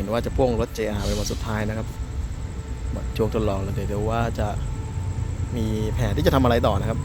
ห็นว่าจะพ่วงรถ JR เป็นวันสุดท้ายนะครับช่วงทดลองแล้วเดี๋ยวดูว่าจะมีแผนที่จะทำอะไรต่อนะครับ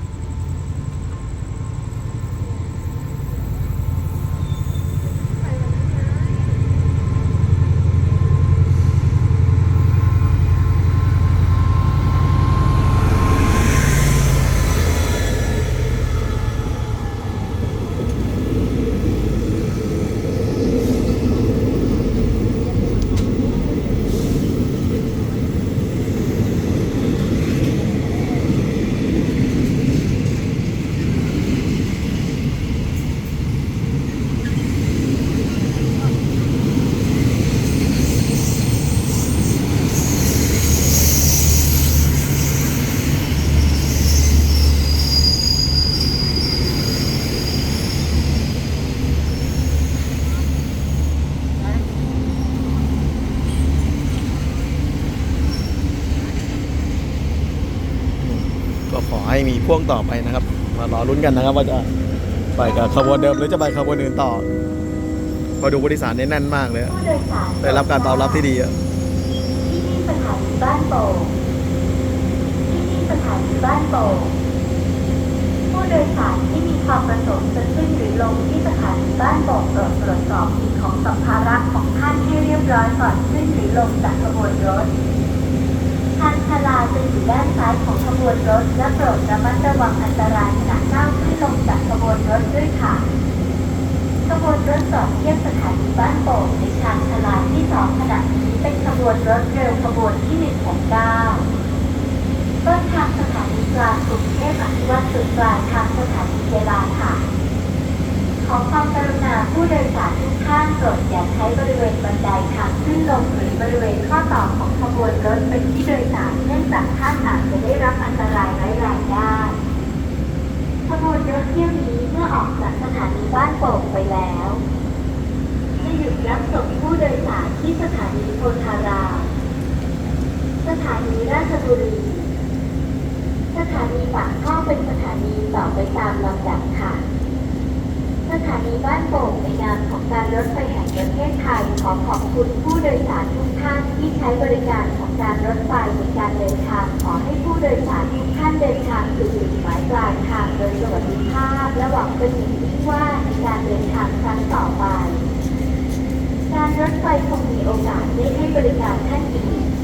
ก็ขอ ให้มีพ่วงต่อไปนะครับ มารอลุ้นกันนะครับ ว่าจะไปกับขบวนเดิมหรือจะไปขบวนอื่นต่อมาดูบริษัทเนี่ยแน่นมากเลยอะผู้โดยสารได้รับการตอบรับที่ดีอะที่นี่สถานีบ้านโป่งที่นี่สถานีบ้านโป่งผู้โดยสารที่มีความประสงค์จะขึ้นหรือลงที่สถานีบ้านโป่งโปรดตรวจสอบสิ่งของสัมภาระของท่านให้เรียบร้อยก่อนขึ้นหรือลงจากขบวนรถทางชาลา จะอยู่ด้านซ้ายของขบวนรถ และโปรดระมัดระวังอันตรายขณะก้าวขึ้นลงจากขบวนรถด้วยค่ะ ขบวนรถจอดเทียบสถานีบ้านโป่งในชานชาลาที่สองขณะนี้เป็นขบวนรถเร็วขบวนที่169ต้นทางสถานีกลางกรุงเทพอภิวัตจุดกลางทางสถานีเวลาค่ะ ขอความกรุณาผู้โดยสารทุกท่านโปรดอย่าใช้บริเวณบันไดทางขึ้นลงหรือบริเวณข้อต่อของขบวนรถเป็นที่โดยสารเนื่องจากท่านอาจจะได้รับอันตรายร้ายแรงได้ ขบวนรถ เที่ยวนี้เมื่อออกจากสถานีบ้านโป่งไปแล้วจะหยุดรับส่งผู้โดยสารที่สถานีโพธารามสถานีราชบุรี สถานีปากท่อเป็นสถานีต่อไปตามลำดับค่ะ สถานีบ้านโป่งในนามของการรถไฟแห่งประเทศไทยขอขอบคุณผู้โดยสารทุกท่านที่ใช้บริการของการรถไฟในการเดินทางขอให้ผู้โดยสาร โอกาสได้ให้บริการท่านอีก